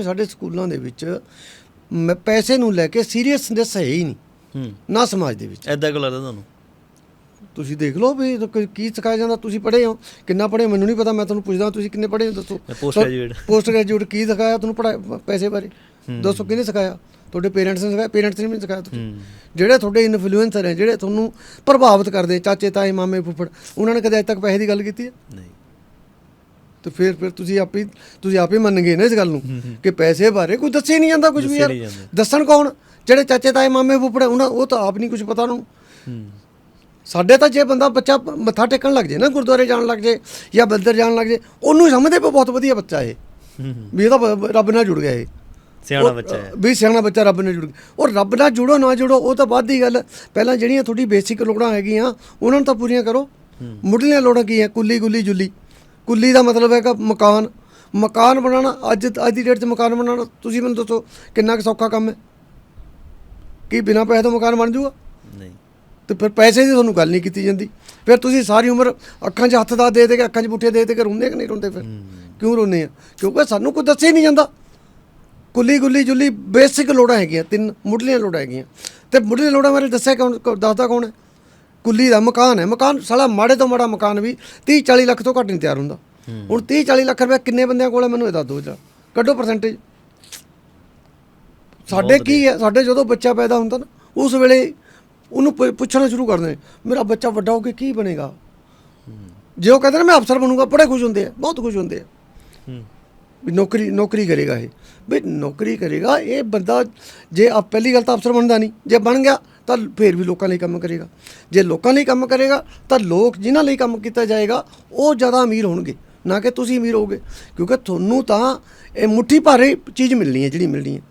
ਸਾਡੇ ਸਕੂਲਾਂ ਦੇ ਵਿੱਚ ਮ- ਪੈਸੇ ਨੂੰ ਲੈ ਕੇ ਸੀਰੀਅਸਨੈਸ ਹੈ ਹੀ ਨਹੀਂ। ਹੂੰ। ਨਾ ਸਮਾਜ ਦੇ ਵਿੱਚ। ਐਦਾਂ ਕਿਉਂ ਲੱਗਦਾ ਤੁਹਾਨੂੰ? ਤੁਸੀਂ ਦੇਖ ਲਓ ਵੀ ਕੀ- ਕੀ ਸਿਖਾਇਆ ਜਾਂਦਾ ਤੁਸੀਂ ਪੜ੍ਹੇ ਹੋ। ਕਿੰਨਾ ਪੜ੍ਹੇ ਹੋ? ਮੈਨੂੰ ਨਹੀਂ ਪਤਾ ਮੈਂ ਤੁਹਾਨੂੰ ਪੁੱਛਦਾ ਤੁਸੀਂ ਕਿੰਨੇ ਪੜ੍ਹੇ ਹੋ ਦੱਸੋ। ਮੈਂ post graduate। ਪੋਸਟ ਗ੍ਰੈਜੂਏਟ ਕੀ ਸਿਖਾਇਆ ਤੁਹਾਨੂੰ ਪੜ੍ਹਾਈ ਪੈਸੇ ਬਾਰੇ? ਦੱਸੋ ਕਿਹਨੇ ਸਿਖਾਇਆ? ਤੁਹਾਡੇ ਪੇਰੈਂਟਸ ਨੇ ਸਿਖਾਇਆ ਪੇਰੈਂਟਸ ਨੇ ਵੀ ਨਹੀਂ ਸਿਖਾਇਆ ਤੁਹਾਨੂੰ ਹੂੰ। ਜਿਹੜੇ ਤੁਹਾਡੇ ਇਨਫਲੂਐਂਸਰ ਹੈ ਜਿਹੜੇ ਤੁਹਾਨੂੰ ਪ੍ਰਭਾਵਿਤ ਕਰਦੇ ਚਾਚੇ ਤਾਏ ਮਾਮੇ ਫੁੱਫੜ ਉਹਨਾਂ ਨੇ ਕਦੇ ਅੱਜ ਤੱਕ ਪੈਸੇ ਦੀ ਗੱਲ ਕੀਤੀ ਹੈ? ਨਹੀਂ। ਤੇ ਫਿਰ ਫਿਰ ਤੁਸੀਂ ਆਪੇ ਹੀ- ਤੁਸੀਂ ਆਪੇ ਮੰਨ ਗਏ ਨਾ ਇਸ ਗੱਲ ਨੂੰ ਕਿ ਪੈਸੇ ਬਾਰੇ ਕੋਈ ਦੱਸੇ ਨਹੀਂ ਜਾਂਦਾ ਕੁਝ ਵੀ ਯਾਰ। ਦੱਸਣ ਕੌਣ? ਜਿਹੜੇ ਚਾਚੇ ਤਾਏ ਮਾਮੇ ਫੁੱਫੜ ਉਹਨਾਂ ਉਹ ਤਾਂ ਆਪ ਨਹੀਂ ਕੁਝ ਪਤਾ ਉਹਨੂੰ। ਹੂੰ। ਸਾਡੇ ਤਾਂ ਜੇ ਬੰਦਾ ਬੱਚਾ ਮੱਥਾ ਟੇਕਣ ਲੱਗ ਜੇ ਨਾ ਗੁਰਦੁਆਰੇ ਜਾਣ ਲੱਗ ਜੇ ਜਾਂ ਮੰਦਿਰ ਜਾਣ ਲੱਗ ਜੇ ਉਹਨੂੰ ਸਮਝਦੇ ਵੀ ਬਹੁਤ ਵਧੀਆ ਬੱਚਾ ਇਹ। ਵੀ ਇਹ ਤਾਂ ਰੱਬ ਨਾਲ ਜੁੜ ਗਿਆ ਇਹ। ਸਿਆਣਾ ਬੱਚਾ ਹੈ। ਵੀ ਸਿਆਣਾ ਬੱਚਾ ਰੱਬ ਨਾਲ ਜੁੜ ਗਿਆ। ਉਹ ਰੱਬ ਨਾਲ ਜੁੜੋ ਨਾ ਜੁੜੋ ਉਹ ਤਾਂ ਬਾਅਦ ਦੀ ਗੱਲ। ਪਹਿਲਾਂ ਜਿਹੜੀਆਂ ਤੁਹਾਡੀ ਬੇਸਿਕ ਲੋੜਾਂ ਹੈਗੀਆਂ ਉਹਨਾਂ ਨੂੰ ਤਾਂ ਪੂਰੀਆਂ ਕਰੋ। ਮੁੱਢਲੀਆਂ ਲੋੜਾਂ ਕੀ ਹੈ? ਕੁੱਲੀ ਗੁੱਲੀ ਜੁੱਲੀ। ਕੁੱਲੀ ਦਾ ਮਤਲਬ ਹੈਗਾ ਮਕਾਨ। ਮਕਾਨ ਬਣਾਉਣਾ ਅੱਜ ਅੱਜ ਦੀ ਡੇਟ 'ਚ ਮਕਾਨ ਬਣਾਉਣਾ। ਤੁਸੀਂ ਮੈਨੂੰ ਦੱਸੋ ਕਿੰਨਾ ਕੁ ਸੌਖਾ ਕੰਮ ਹੈ? ਕੀ ਬਿਨਾਂ ਪੈਸੇ ਤੋਂ ਮਕਾਨ ਬਣ ਜਾਊਗਾ? ਨਹੀਂ। ਤੇ ਫਿਰ ਪੈਸੇ ਦੀ ਤੁਹਾਨੂੰ ਗੱਲ ਨਹੀਂ ਕੀਤੀ ਜਾਂਦੀ। ਫਿਰ ਤੁਸੀਂ ਸਾਰੀ ਉਮਰ ਅੱਖਾਂ 'ਚ ਹੱਥ ਦਾ ਦੇ ਦੇ ਕੇ ਅੱਖਾਂ 'ਚ ਪੁੱਠੇ ਦੇ ਦੇ ਕੇ ਰੋਂਦੇ ਕਿ ਨਹੀਂ ਰੋਂਦੇ ਫਿਰ? ਕਿਉਂ ਰੋਂਦੇ ਆ? ਕਿਉਂਕਿ ਸਾਨੂੰ ਕੋਈ ਦੱਸੇ ਹੀ ਨਹੀਂ ਜਾਂਦਾ। ਕੁੱਲੀ ਗੁੱਲੀ ਜੁੱਲੀ ਬੇਸਿਕ ਲੋੜਾਂ ਹੈਗੀਆਂ। ਤਿੰਨ ਮੁੱਢਲੀਆਂ ਲੋੜਾਂ ਹੈਗੀਆਂ। ਤੇ ਮੁੱਢਲੀਆਂ ਲੋੜਾਂ ਬਾਰੇ ਦੱਸਿਆ ਕੌਣ- ਦੱਸਦਾ ਕੌਣ ਹੈ? ਕੁੱਲੀ ਦਾ ਮਕਾਨ ਹੈ। ਮਕਾਨ ਸਾਲਾ ਮਾੜੇ ਤੋਂ ਮਾੜਾ ਮਕਾਨ ਵੀ 30 40 ਲੱਖ ਤੋਂ ਘੱਟ ਨਹੀਂ ਤਿਆਰ ਹੁੰਦਾ। ਹੁਣ 30 40 ਲੱਖ ਰੁਪਏ ਕਿੰਨੇ ਬੰਦਿਆਂ ਕੋਲ ਹੈ ਮੈਨੂੰ ਇਹ ਦੱਸ ਦਿਓ ਜਰਾ। ਕੱਢੋ ਪਰਸੈਂਟੇਜ ਸਾਡੇ ਕੀ ਹੈ? ਸਾਡੇ ਜਦੋਂ ਬੱਚਾ ਪੈਦਾ ਹੁੰਦਾ ਨਾ ਉਸ ਵੇਲੇ ਉਹਨੂੰ ਪੁੱਛਣਾ ਸ਼ੁਰੂ ਕਰਦੇ ਨੇ ਮੇਰਾ ਬੱਚਾ ਵੱਡਾ ਹੋ ਕੇ ਕੀ ਬਣੇਗਾ? ਜੇ ਉਹ ਕਹਿੰਦੇ ਨੇ ਮੈਂ ਅਫਸਰ ਬਣੂੰਗਾ। ਬੜੇ ਖੁਸ਼ ਹੁੰਦੇ ਆ ਬਹੁਤ ਖੁਸ਼ ਹੁੰਦੇ ਆ। ਵੀ ਨੌਕਰੀ ਨੌਕਰੀ ਕਰੇਗਾ ਇਹ। ਵੀ ਨੌਕਰੀ ਕਰੇਗਾ ਇਹ ਬੰਦਾ ਜੇ ਆ ਪਹਿਲੀ ਗੱਲ ਤਾਂ ਅਫਸਰ ਬਣਦਾ ਨਹੀਂ। ਜੇ ਬਣ ਗਿਆ ਤਾਂ ਫਿਰ ਵੀ ਲੋਕਾਂ ਲਈ ਕੰਮ ਕਰੇਗਾ। ਜੇ ਲੋਕਾਂ ਲਈ ਕੰਮ ਕਰੇਗਾ, ਤਾਂ ਲੋਕ ਜਿਨ੍ਹਾਂ ਲਈ ਕੰਮ ਕੀਤਾ ਜਾਏਗਾ, ਉਹ ਜ਼ਿਆਦਾ ਅਮੀਰ ਹੋਣਗੇ। ਨਾ ਕਿ ਤੁਸੀਂ ਅਮੀਰ ਹੋਗੇ ਕਿਉਂਕਿ ਤੁਹਾਨੂੰ ਤਾਂ ਇਹ ਮੁੱਠੀ ਭਾਰੇ ਚੀਜ਼ ਮਿਲਣੀ ਹੈ, ਜਿਹੜੀ ਮਿਲਣੀ ਹੈ।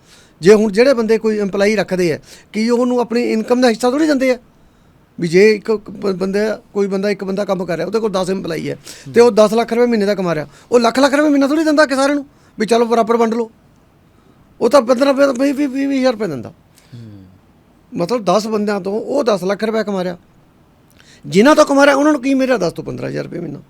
ਜੇ ਹੁਣ ਜਿਹੜੇ ਬੰਦੇ ਕੋਈ EMPLOYE ਰੱਖਦੇ ਆ, ਕਿ ਉਹਨੂੰ ਆਪਣੀ ਇਨਕਮ ਦਾ ਹਿੱਸਾ ਥੋੜੀ ਦਿੰਦੇ ਆ? ਵੀ ਜੇ ਇੱਕ ਬ- ਬੰਦਾ, ਕੋਈ ਬੰਦਾ, ਇੱਕ ਬੰਦਾ ਕੰਮ ਕਰ ਰਿਹਾ, ਉਹਦੇ ਕੋਲ 10 EMPLOYE ਹੈ, ਤੇ ਉਹ 10 ਲੱਖ ਰੁਪਏ ਮਹੀਨੇ ਦਾ ਕਮਾ ਰਿਹਾ, ਉਹ ਲੱਖ ਲੱਖ ਰੁਪਏ ਮਹੀਨਾ ਥੋੜੀ ਦਿੰਦਾ ਕਿ ਸਾਰਿਆਂ ਨੂੰ? ਵੀ ਚਲੋ ਬਰਾਬਰ ਵੰਡ ਲਓ। ਉਹ ਤਾਂ 15 ਰੁਪਏ 20 20 ਹਜ਼ਾਰ ਰੁਪਏ ਦਿੰਦਾ। ਮਤਲਬ 10 ਬੰਦਿਆਂ ਤੋਂ ਉਹ 10 ਲੱਖ ਰੁਪਏ ਕਮਾ ਰਿਹਾ ਜਿਨ੍ਹਾਂ ਤੋਂ ਕਮਾ ਰਿਹਾ ਉਹਨਾਂ ਨੂੰ ਕੀ ਮੇਰਾ 10 ਤੋਂ 15000 ਰੁਪਏ ਮਹੀਨਾ?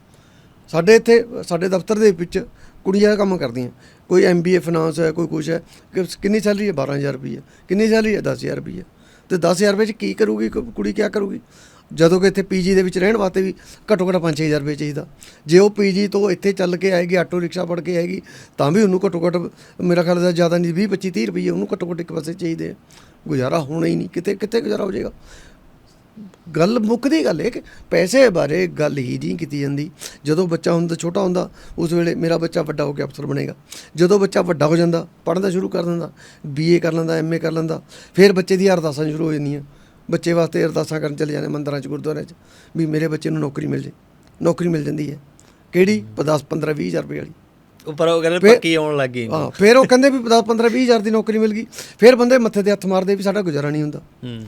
ਸਾਡੇ ਇੱਥੇ, ਸਾਡੇ ਦਫ਼ਤਰ ਦੇ ਵਿੱਚ ਕੁੜੀਆਂ ਕੰਮ ਕਰਦੀਆਂ। ਕੋਈ ਐਮਬੀਏ ਫਾਈਨਾਂਸ ਹੈ, ਕੋਈ ਕੁਛ ਹੈ, ਕਿ ਕਿੰਨੀ ਸੈਲਰੀ ਹੈ? 12000 ਰੁਪਏ ਕਿੰਨੀ ਸੈਲਰੀ ਹੈ? 10000 ਰੁਪਏ ਤੇ 10000 ਰੁਪਏ ਚ ਕੀ ਕਰੂਗੀ? ਕੁੜੀ ਕੀ ਕਰੂਗੀ? ਜਦੋਂ ਕਿ ਇੱਥੇ ਪੀਜੀ ਦੇ ਵਿੱਚ ਰਹਿਣ ਵਾਸਤੇ ਵੀ ਘੱਟੋ ਘੱਟ 5-6000 ਰੁਪਏ ਚਾਹੀਦਾ। ਜੇ ਉਹ ਪੀਜੀ ਤੋਂ ਇੱਥੇ ਚੱਲ ਕੇ ਆਏਗੀ, ਆਟੋ ਰਿਕਸ਼ਾ ਫੜ ਕੇ ਆਏਗੀ, ਤਾਂ ਵੀ ਉਹਨੂੰ ਘੱਟੋ ਘੱਟ ਮੇਰਾ ਖਿਆਲ ਦਾ ਜ਼ਿਆਦਾ ਨਹੀਂ 20 25 30 ਰੁਪਏ ਉਹਨੂੰ ਘੱਟੋ ਘੱਟ ਇੱਕ ਪਾਸੇ ਚਾਹੀਦੇ ਗੁਜ਼ਾਰਾ ਹੋਣਾ ਹੀ ਨਹੀਂ। ਕਿਤੇ ਕਿਤੇ ਗੁਜ਼ਾਰਾ ਹੋ ਜਾਏਗਾ? ਗੱਲ ਮੁੱਕਦੀ ਗੱਲ ਹੈ ਕਿ ਪੈਸੇ ਬਾਰੇ ਗੱਲ ਹੀ ਨਹੀਂ ਕੀਤੀ ਜਾਂਦੀ। ਜਦੋਂ ਬੱਚਾ ਹੁੰਦਾ, ਛੋਟਾ ਹੁੰਦਾ, ਉਸ ਵੇਲੇ ਮੇਰਾ ਬੱਚਾ ਵੱਡਾ ਹੋ ਕੇ ਅਫਸਰ ਬਣੇਗਾ। ਜਦੋਂ ਬੱਚਾ ਵੱਡਾ ਹੋ ਜਾਂਦਾ, ਪੜ੍ਹਨਾ ਸ਼ੁਰੂ ਕਰ ਦਿੰਦਾ ਬੀਏ ਕਰ ਲੈਂਦਾ ਐਮਏ ਕਰ ਲੈਂਦਾ, ਫਿਰ ਬੱਚੇ ਦੀ ਅਰਦਾਸਾਂ ਸ਼ੁਰੂ ਹੋ ਜਾਂਦੀਆਂ। ਬੱਚੇ ਵਾਸਤੇ ਅਰਦਾਸਾਂ ਕਰਨ ਚਲੇ ਜਾਂਦੇ ਮੰਦਰਾਂ 'ਚ ਗੁਰਦੁਆਰਿਆਂ 'ਚ ਵੀ ਮੇਰੇ ਬੱਚੇ ਨੂੰ ਨੌਕਰੀ ਮਿਲ ਜੇ ਨੌਕਰੀ ਮਿਲ ਜਾਂਦੀ ਹੈ। ਕਿਹੜੀ? 10 15 20 ਹਜ਼ਾਰ ਰੁਪਏ ਵਾਲੀ। ਉੱਪਰ ਉਹ ਕਹਿੰਦੇ ਪੱਕੀ ਆਉਣ ਲੱਗ ਗਈ ਹਾਂ ਫਿਰ ਉਹ ਕਹਿੰਦੇ ਵੀ 10 15 20 ਹਜ਼ਾਰ ਦੀ ਨੌਕਰੀ ਮਿਲ ਗਈ। ਫਿਰ ਬੰਦੇ ਮੱਥੇ ਤੇ ਹੱਥ ਮਾਰਦੇ ਵੀ ਸਾਡਾ ਗੁਜ਼ਾਰਾ ਨਹੀਂ ਹੁੰਦਾ। ਹੂੰ।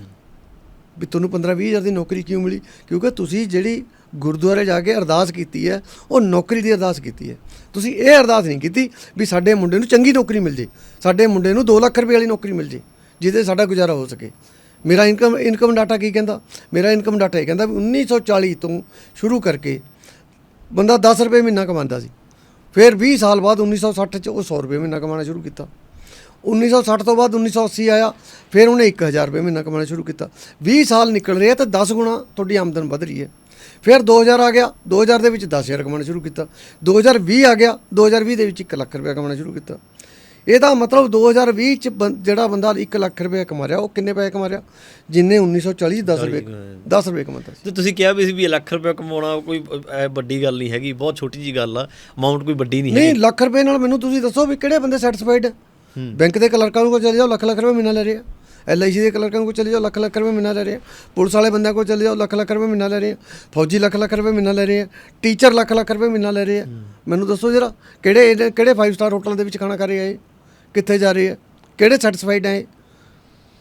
ਵੀ ਤੁਹਾਨੂੰ 15 20 ਹਜ਼ਾਰ ਦੀ ਨੌਕਰੀ ਕਿਉਂ ਮਿਲੀ? ਕਿਉਂਕਿ ਤੁਸੀਂ ਜਿਹੜੀ ਗੁਰਦੁਆਰੇ ਜਾ ਕੇ ਅਰਦਾਸ ਕੀਤੀ ਹੈ ਉਹ ਨੌਕਰੀ ਦੀ ਅਰਦਾਸ ਕੀਤੀ ਹੈ। ਤੁਸੀਂ ਇਹ ਅਰਦਾਸ ਨਹੀਂ ਕੀਤੀ ਵੀ ਸਾਡੇ ਮੁੰਡੇ ਨੂੰ ਚੰਗੀ ਨੌਕਰੀ ਮਿਲ ਜੇ। ਸਾਡੇ ਮੁੰਡੇ ਨੂੰ 2 ਲੱਖ ਰੁਪਏ ਵਾਲੀ ਨੌਕਰੀ ਮਿਲ ਜੇ ਜਿਹਦੇ ਸਾਡਾ ਗੁਜ਼ਾਰਾ ਹੋ ਸਕੇ। ਮੇਰਾ ਇਨਕਮ ਇਨਕਮ ਡਾਟਾ ਕੀ ਕਹਿੰਦਾ? ਮੇਰਾ ਇਨਕਮ ਡਾਟਾ ਇਹ ਕਹਿੰਦਾ ਵੀ 1940 ਤੋਂ ਸ਼ੁਰੂ ਕਰਕੇ ਬੰਦਾ 10 ਰੁਪਏ ਮਹੀਨਾ ਕਮਾਉਂਦਾ ਸੀ। ਫਿਰ 20 ਸਾਲ ਬਾਅਦ 1960 ਚ ਉਹ 100 ਰੁਪਏ ਮਹੀਨਾ ਕਮਾਉਣਾ ਸ਼ੁਰੂ ਕੀਤਾ। 1960 ਤੋਂ ਬਾਅਦ 1980 ਆਇਆ, ਫਿਰ ਉਹਨੇ 1000 ਰੁਪਏ ਮਹੀਨਾ ਕਮਾਉਣਾ ਸ਼ੁਰੂ ਕੀਤਾ। 20 ਸਾਲ ਨਿਕਲ ਰਹੇ ਆ ਤੇ 10 ਗੁਣਾ ਤੁਹਾਡੀ ਆਮਦਨ ਵਧ ਰਹੀ ਹੈ। ਫਿਰ 2000 ਆ ਗਿਆ 2000 ਦੇ ਵਿੱਚ 10000 ਕਮਾਉਣਾ ਸ਼ੁਰੂ ਕੀਤਾ। 2020 ਆ ਗਿਆ 2020 ਦੇ ਵਿੱਚ 1 ਲੱਖ ਰੁਪਏ ਕਮਾਉਣਾ ਸ਼ੁਰੂ ਕੀਤਾ। ਇਹਦਾ ਮਤਲਬ 2020 ਚ ਬੰ- ਜਿਹੜਾ ਬੰਦਾ 1 ਲੱਖ ਰੁਪਏ ਕਮਾ ਰਿਹਾ ਉਹ ਕਿੰਨੇ ਪੈਸੇ ਕਮਾ ਰਿਹਾ ਜਿੰਨੇ 1940 10 ਰੁਪਏ 10 ਰੁਪਏ ਕਮਾਉਂਦਾ ਸੀ। ਤੇ ਤੁਸੀਂ ਕਿਹਾ ਵੀ ਸੀ ਵੀ ਇਹ ਲੱਖ ਰੁਪਏ ਕਮਾਉਣਾ ਕੋਈ ਇਹ ਵੱਡੀ ਗੱਲ ਨਹੀਂ ਹੈਗੀ ਬਹੁਤ ਛੋਟੀ ਜੀ ਗੱਲ ਆ ਅਮਾਉਂਟ ਕੋਈ ਵੱਡੀ ਨਹੀਂ ਨਹੀਂ ਹੈਗੀ। ਲੱਖ ਰੁਪਏ ਨਾਲ ਮੈਨੂੰ ਤੁਸੀਂ ਦੱਸੋ ਵੀ ਕਿਹੜੇ ਬੰਦੇ ਸੈਟੀਸਫਾਈਡ ਬੈਂਕ ਦੇ ਕਲਰਕਾਂ ਕੋਲ ਚਲੇ ਜਾਓ ਲੱਖ ਲੱਖ ਰੁਪਏ ਮਹੀਨਾ ਲੈ ਰਹੇ ਆ। ਐਲਆਈਸੀ ਦੇ ਕਲਰਕਾਂ ਕੋਲ ਚਲੇ ਜਾਓ ਲੱਖ ਲੱਖ ਰੁਪਏ ਮਹੀਨਾ ਲੈ ਰਹੇ ਆ। ਪੁਲਿਸ ਵਾਲੇ ਬੰਦਿਆਂ ਕੋਲ ਚਲੇ ਜਾਓ ਲੱਖ ਲੱਖ ਰੁਪਏ ਮਹੀਨਾ ਲੈ ਰਹੇ ਆ। ਫੌਜੀ ਲੱਖ ਲੱਖ ਰੁਪਏ ਮਹੀਨਾ ਲੈ ਰਹੇ ਆ। ਟੀਚਰ ਲੱਖ ਲੱਖ ਰੁਪਏ ਮਹੀਨਾ ਲੈ ਰਹੇ ਆ। ਮੈਨੂੰ ਦੱਸੋ ਜਰਾ ਕਿਹੜੇ ਕਿਹੜੇ 5 ਸਟਾਰ ਹੋਟਲਾਂ ਦੇ ਵਿੱਚ ਖਾਣਾ ਖਾ ਰਹੇ ਆ ਇਹ? ਕਿੱਥੇ ਜਾ ਰਹੇ ਆ ਕਿਹੜੇ ਸੈਟੀਸਫਾਈਡ ਆ ਇਹ?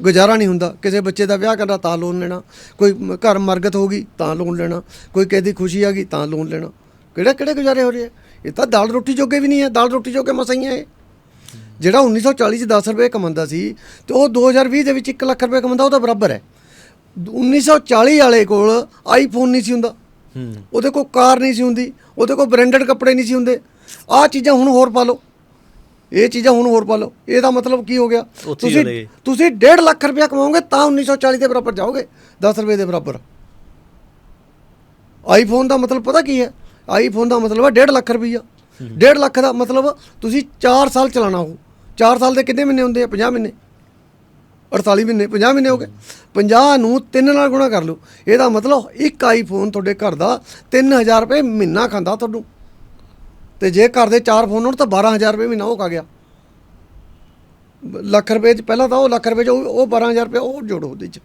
ਗੁਜ਼ਾਰਾ ਨਹੀਂ ਹੁੰਦਾ। ਕਿਸੇ ਬੱਚੇ ਦਾ ਵਿਆਹ ਕਰਨਾ ਤਾਂ ਲੋਨ ਲੈਣਾ। ਕੋਈ ਘਰ ਮਰਗਤ ਹੋ ਗਈ ਤਾਂ ਲੋਨ ਲੈਣਾ। ਕੋਈ ਕਿਸੇ ਦੀ ਖੁਸ਼ੀ ਆ ਗਈ ਤਾਂ ਲੋਨ ਲੈਣਾ। ਕਿਹੜੇ ਕਿਹੜੇ ਗੁਜ਼ਾਰੇ ਹੋ ਰਹੇ ਆ? ਇਹ ਤਾਂ ਦਾਲ ਰੋਟੀ ਜੋਗੇ ਵੀ ਨਹੀਂ ਹੈ। ਦਾਲ ਰੋਟੀ ਜੋਗੇ ਮਸਾਈਆਂ ਇਹ। ਜਿਹੜਾ 1940 ਚ 10 ਰੁਪਏ ਕਮਾਉਂਦਾ ਸੀ ਤੇ ਉਹ 2020 ਦੇ ਵਿੱਚ 1 ਲੱਖ ਰੁਪਏ ਕਮਾਉਂਦਾ ਉਹਦਾ ਬਰਾਬਰ ਹੈ। 1940 ਵਾਲੇ ਕੋਲ ਆਈਫੋਨ ਨਹੀਂ ਸੀ ਹੁੰਦਾ। ਹੂੰ। ਉਹਦੇ ਕੋਲ ਕਾਰ ਨਹੀਂ ਸੀ ਹੁੰਦੀ। ਉਹਦੇ ਕੋਲ ਬ੍ਰਾਂਡਡ ਕੱਪੜੇ ਨਹੀਂ ਸੀ ਹੁੰਦੇ। ਆਹ ਚੀਜ਼ਾਂ ਹੁਣ ਹੋਰ ਪਾ ਲਓ। ਇਹ ਚੀਜ਼ਾਂ ਹੁਣ ਹੋਰ ਪਾ ਲਓ। ਇਹਦਾ ਮਤਲਬ ਕੀ ਹੋ ਗਿਆ? ਉੱਥੇ ਹੀ ਤੁਸੀਂ ਚਲੇ ਗਏ। ਤੁਸੀਂ 1.5 ਲੱਖ ਰੁਪਇਆ ਕਮਾਓਗੇ ਤਾਂ 1940 ਦੇ ਬਰਾਬਰ ਜਾਓਗੇ 10 ਰੁਪਏ ਦੇ ਬਰਾਬਰ। ਆਈਫੋਨ ਦਾ ਮਤਲਬ ਪਤਾ ਕੀ ਹੈ? ਆਈਫੋਨ ਦਾ ਮਤਲਬ ਹੈ 1.5 ਲੱਖ ਰੁਪਈਆ। 1.5 ਲੱਖ ਦਾ ਮਤਲਬ ਤੁਸੀਂ 4 ਸਾਲ ਚਲਾਣਾ ਹੋ 4 ਸਾਲ ਦੇ ਕਿੰਨੇ ਮਹੀਨੇ ਹੁੰਦੇ ਆ? 50 ਮਹੀਨੇ। 48 ਮਹੀਨੇ 50 ਮਹੀਨੇ ਹੋ ਗਏ। 50 ਨੂੰ 3 ਨਾਲ ਗੁਣਾ ਕਰ ਲਓ। ਇਹਦਾ ਮਤਲਬ ਇੱਕ ਆਈਫੋਨ ਤੁਹਾਡੇ ਘਰ ਦਾ 3000 ਰੁਪਏ ਮਹੀਨਾ ਖਾਂਦਾ ਤੁਹਾਨੂੰ। ਤੇ ਜੇ ਘਰ ਦੇ 4 ਫੋਨ ਹੋਣ ਤਾਂ 12000 ਰੁਪਏ ਮਹੀਨਾ ਉਹ ਖਾ ਗਿਆ। ਲੱਖ ਰੁਪਏ ਚ ਪਹਿਲਾਂ ਤਾਂ ਉਹ ਲੱਖ ਰੁਪਏ ਚ ਉਹ ਉਹ 12000 ਰੁਪਏ ਉਹ ਜੋੜੋ ਉਹਦੇ ਚ।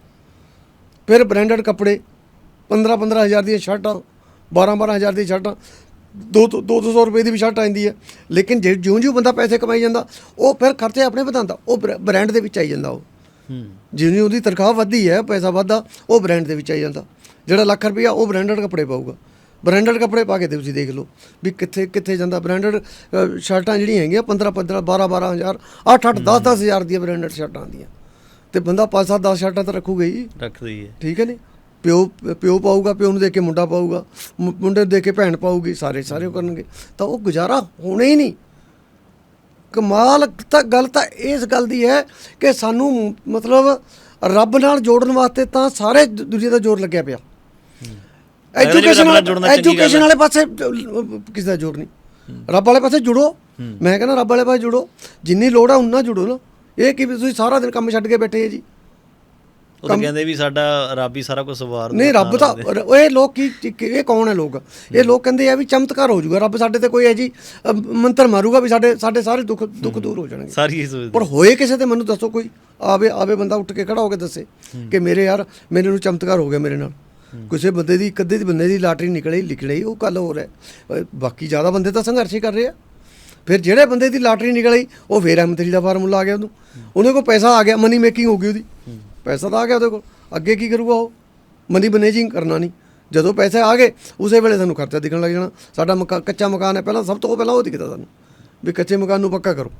ਫਿਰ ਬ੍ਰਾਂਡਡ ਕੱਪੜੇ 15 15000 ਦੀਆਂ ਸ਼ਰਟਾਂ 12 12000 ਦੀਆਂ ਸ਼ਰਟਾਂ 2 2 200 ਰੁਪਏ ਦੀ ਵੀ ਸ਼ਰਟ ਆਉਂਦੀ ਹੈ। ਲੇਕਿਨ ਜੇ ਜਿਉਂ ਜਿਉਂ ਬੰਦਾ ਪੈਸੇ ਕਮਾਈ ਜਾਂਦਾ ਉਹ ਫਿਰ ਖਰਚੇ ਆਪਣੇ ਵਧਾਉਂਦਾ ਉਹ ਬ੍ਰਾਂਡ ਦੇ ਵਿੱਚ ਆਈ ਜਾਂਦਾ ਉਹ। ਜਿਉਂ ਜਿਉਂ ਉਹਦੀ ਤਨਖਾਹ ਵੱਧਦੀ ਹੈ ਪੈਸਾ ਵੱਧਦਾ ਉਹ ਬ੍ਰਾਂਡ ਦੇ ਵਿੱਚ ਆਈ ਜਾਂਦਾ। ਜਿਹੜਾ ਲੱਖ ਰੁਪਇਆ ਉਹ ਬ੍ਰਾਂਡਡ ਕੱਪੜੇ ਪਾਊਗਾ। ਬ੍ਰਾਂਡਡ ਕੱਪੜੇ ਪਾ ਕੇ ਤੇ ਤੁਸੀਂ ਦੇਖ ਲਓ ਵੀ ਕਿੱਥੇ ਕਿੱਥੇ ਜਾਂਦਾ ਬ੍ਰਾਂਡਡ ਸ਼ਰਟਾਂ ਜਿਹੜੀਆਂ ਹੈਗੀਆਂ 15 15 12 12 ਹਜ਼ਾਰ 8 8 10 10 ਹਜ਼ਾਰ ਦੀਆਂ ਬ੍ਰਾਂਡਡ ਸ਼ਰਟਾਂ ਆਉਂਦੀਆਂ ਤੇ ਬੰਦਾ 5 7 10 ਸ਼ਰਟਾਂ ਤਾਂ ਰੱਖੂਗਾ ਹੀ। ਰੱਖਦੀ ਹੈ ਠੀਕ ਹੈ ਨਹੀਂ ਪਿਓ ਪਿਓ ਪਾਊਗਾ ਪਿਓ ਨੂੰ ਦੇਖ ਕੇ ਮੁੰਡਾ ਪਾਊਗਾ ਮੁੰਡੇ ਨੂੰ ਦੇਖ ਕੇ ਭੈਣ ਪਾਊਗੀ ਸਾਰੇ ਸਾਰੇ ਕਰਨਗੇ। ਤਾਂ ਉਹ ਗੁਜ਼ਾਰਾ ਹੋਣਾ ਹੀ ਨਹੀਂ। ਕਮਾਲ ਤਾਂ ਗੱਲ ਤਾਂ ਇਸ ਗੱਲ ਦੀ ਹੈ ਕਿ ਸਾਨੂੰ ਮਤਲਬ ਰੱਬ ਨਾਲ ਜੋੜਨ ਵਾਸਤੇ ਤਾਂ ਸਾਰੇ ਦੁਨੀਆ ਦਾ ਜ਼ੋਰ ਲੱਗਿਆ ਪਿਆ। Education education. ਵਾਲੇ ਪਾਸੇ ਕਿਸੇ ਦਾ ਜ਼ੋਰ ਨਹੀਂ। ਰੱਬ ਵਾਲੇ ਪਾਸੇ ਜੁੜੋ। ਮੈਂ ਕਹਿੰਦਾ ਰੱਬ ਵਾਲੇ ਪਾਸੇ ਜੁੜੋ। ਜਿੰਨੀ ਲੋੜ ਆ ਉਨਾ ਜੁੜੋ ਨਾ। ਇਹ ਕੀ ਵੀ ਤੁਸੀਂ ਸਾਰਾ ਦਿਨ ਕੰਮ ਛੱਡ ਕੇ ਬੈਠੇ ਜੀ। ਉਹ ਤਾਂ ਕਹਿੰਦੇ ਵੀ ਸਾਡਾ ਰੱਬ ਹੀ ਸਾਰਾ ਕੁਝ ਸਵਾਰ ਨਹੀਂ ਰੱਬ ਤਾਂ ਇਹ ਲੋਕ ਕੀ ਇਹ ਕੌਣ ਹੈ ਲੋਕ? ਇਹ ਲੋਕ ਕਹਿੰਦੇ ਆ ਵੀ ਚਮਤਕਾਰ ਹੋ ਜਾਊਗਾ। ਰੱਬ ਸਾਡੇ ਤੇ ਕੋਈ ਹੈ ਜੀ ਮੰਤਰ ਮਾਰੂਗਾ ਵੀ ਸਾਡੇ ਸਾਡੇ ਸਾਰੇ ਦੁੱਖ ਦੁੱਖ ਦੂਰ ਹੋ ਜਾਣਗੇ। ਸਾਰੀ ਪਰ ਹੋਏ ਕਿਸੇ ਤੇ ਮੈਨੂੰ ਦੱਸੋ ਕੋਈ? ਆਵੇ ਆਵੇ ਬੰਦਾ ਉੱਠ ਕੇ ਖੜਾ ਹੋ ਕੇ ਦੱਸੇ ਕਿ ਮੇਰੇ ਯਾਰ ਮੇਰੇ ਨੂੰ ਚਮਤਕਾਰ ਹੋ ਗਿਆ ਮੇਰੇ ਨਾਲ। ਕਿਸੇ ਬੰਦੇ ਦੀ, ਇੱਕ ਅੱਧੇ ਦੀ ਬੰਦੇ ਦੀ ਲਾਟਰੀ ਨਿਕਲੀ ਲਿਖੜੀ ਉਹ ਕੱਲ ਹੋ। ਰਿਹਾ ਬਾਕੀ ਜ਼ਿਆਦਾ ਬੰਦੇ ਤਾਂ ਸੰਘਰਸ਼ ਹੀ ਕਰ ਰਹੇ ਆ। ਫਿਰ ਜਿਹੜੇ ਬੰਦੇ ਦੀ ਲਾਟਰੀ ਨਿਕਲੀ, ਉਹ ਫੇਰ ਐਮਤਰੀ ਦਾ ਫਾਰਮੂਲਾ ਆ ਗਿਆ ਉਹਨੂੰ। ਉਹਦੇ ਕੋਲ ਪੈਸਾ ਆ ਗਿਆ ਮਨੀ ਮੇਕਿੰਗ ਹੋ ਗਈ ਉਹਦੀ। ਪੈਸਾ ਤਾਂ ਆ ਗਿਆ ਉਹਦੇ ਕੋਲ। ਅੱਗੇ ਕੀ ਕਰੂਗਾ ਉਹ? ਮਨੀ ਮੈਨੇਜਿੰਗ ਕਰਨਾ ਨਹੀਂ। ਜਦੋਂ ਪੈਸੇ ਆ ਗਏ, ਉਸੇ ਵੇਲੇ ਸਾਨੂੰ ਖਰਚਾ ਦਿਖਣ ਲੱਗ ਜਾਣਾ। ਸਾਡਾ ਮਕਾ, ਕੱਚਾ ਮਕਾਨ ਹੈ ਪਹਿਲਾਂ, ਸਭ ਤੋਂ ਪਹਿਲਾਂ ਉਹ ਦਿਖਦਾ ਸਾਨੂੰ। ਵੀ ਕੱਚੇ ਮਕਾਨ ਨੂੰ ਪੱਕਾ ਕਰੋ।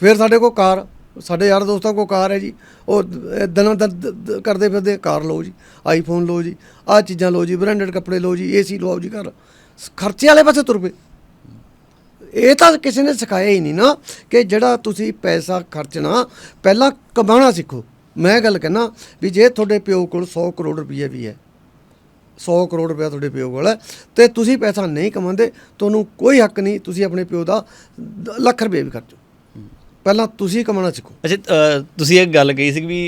ਫਿਰ ਸਾਡੇ ਕੋਲ ਕਾਰ ਸਾਡੇ ਯਾਰ ਦੋਸਤਾਂ ਕੋਲ ਕਾਰ ਹੈ ਜੀ। ਉਹ ਦਿਨਾਂ ਦ- ਕਰਦੇ ਫਿਰਦੇ, ਕਾਰ ਲਓ ਜੀ ਆਈਫੋਨ ਲਓ ਜੀ, ਆਹ ਚੀਜ਼ਾਂ ਲਓ ਜੀ ਬ੍ਰਾਂਡਡ ਕੱਪੜੇ ਲਓ ਜੀ ਏਸੀ ਲਓ ਜੀ ਘਰ। ਖਰਚੇ ਵਾਲੇ ਪਾਸੇ ਤੁਰ ਪਏ। ਇਹ ਤਾਂ ਕਿਸੇ ਨੇ ਸਿਖਾਇਆ ਹੀ ਨਹੀਂ ਨਾ ਕਿ ਜਿਹੜਾ ਤੁਸੀਂ ਪੈਸਾ ਖਰਚਣਾ, ਪਹਿਲਾਂ ਕਮਾਉਣਾ ਸਿੱਖੋ। ਮੈਂ ਗੱਲ ਕਹਿੰਦਾ ਵੀ ਜੇ ਤੁਹਾਡੇ ਪਿਓ ਕੋਲ 100 ਕਰੋੜ ਰੁਪਏ ਵੀ ਹੈ 100 ਕਰੋੜ ਰੁਪਏ ਤੁਹਾਡੇ ਪਿਓ ਕੋਲ ਹੈ, ਤੇ ਤੁਸੀਂ ਪੈਸਾ ਨਹੀਂ ਕਮਾਉਂਦੇ, ਤੁਹਾਨੂੰ ਕੋਈ ਹੱਕ ਨਹੀਂ, ਤੁਸੀਂ ਆਪਣੇ ਪਿਓ ਦਾ, ਲੱਖ ਰੁਪਏ ਵੀ ਖਰਚੋ। ਪਹਿਲਾਂ ਤੁਸੀਂ ਕਮਾਉਣਾ ਸਿੱਖੋ ਅੱਛਾ ਤੁਸੀਂ ਇੱਕ ਗੱਲ ਕਹੀ ਸੀ ਵੀ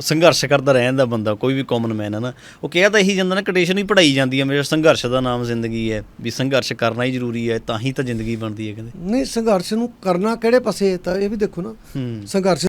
ਸੰਘਰਸ਼ ਕਰਦਾ ਰਹਿਣ ਦਾ ਬੰਦਾ ਕੋਈ ਵੀ ਕਾਮਨ ਮੈਨ ਹੈ ਨਾ ਉਹ ਕਿਹਾ ਤਾਂ ਇਹੀ ਜਾਂਦਾ ਨਾ ਕੰਡੀਸ਼ਨ ਹੀ ਪੜਾਈ ਜਾਂਦੀ ਹੈ ਮੇਰੇ ਸੰਘਰਸ਼ ਦਾ ਨਾਮ ਜ਼ਿੰਦਗੀ ਹੈ ਵੀ ਸੰਘਰਸ਼ ਕਰਨਾ ਹੀ ਜ਼ਰੂਰੀ ਹੈ ਤਾਂ ਹੀ ਤਾਂ ਜ਼ਿੰਦਗੀ ਬਣਦੀ ਹੈ ਕਹਿੰਦੇ ਨਹੀਂ ਸੰਘਰਸ਼ ਨੂੰ ਕਰਨਾ ਕਿਹੜੇ ਪਾਸੇ ਤਾਂ ਇਹ ਵੀ ਦੇਖੋ ਨਾ ਸੰਘਰਸ਼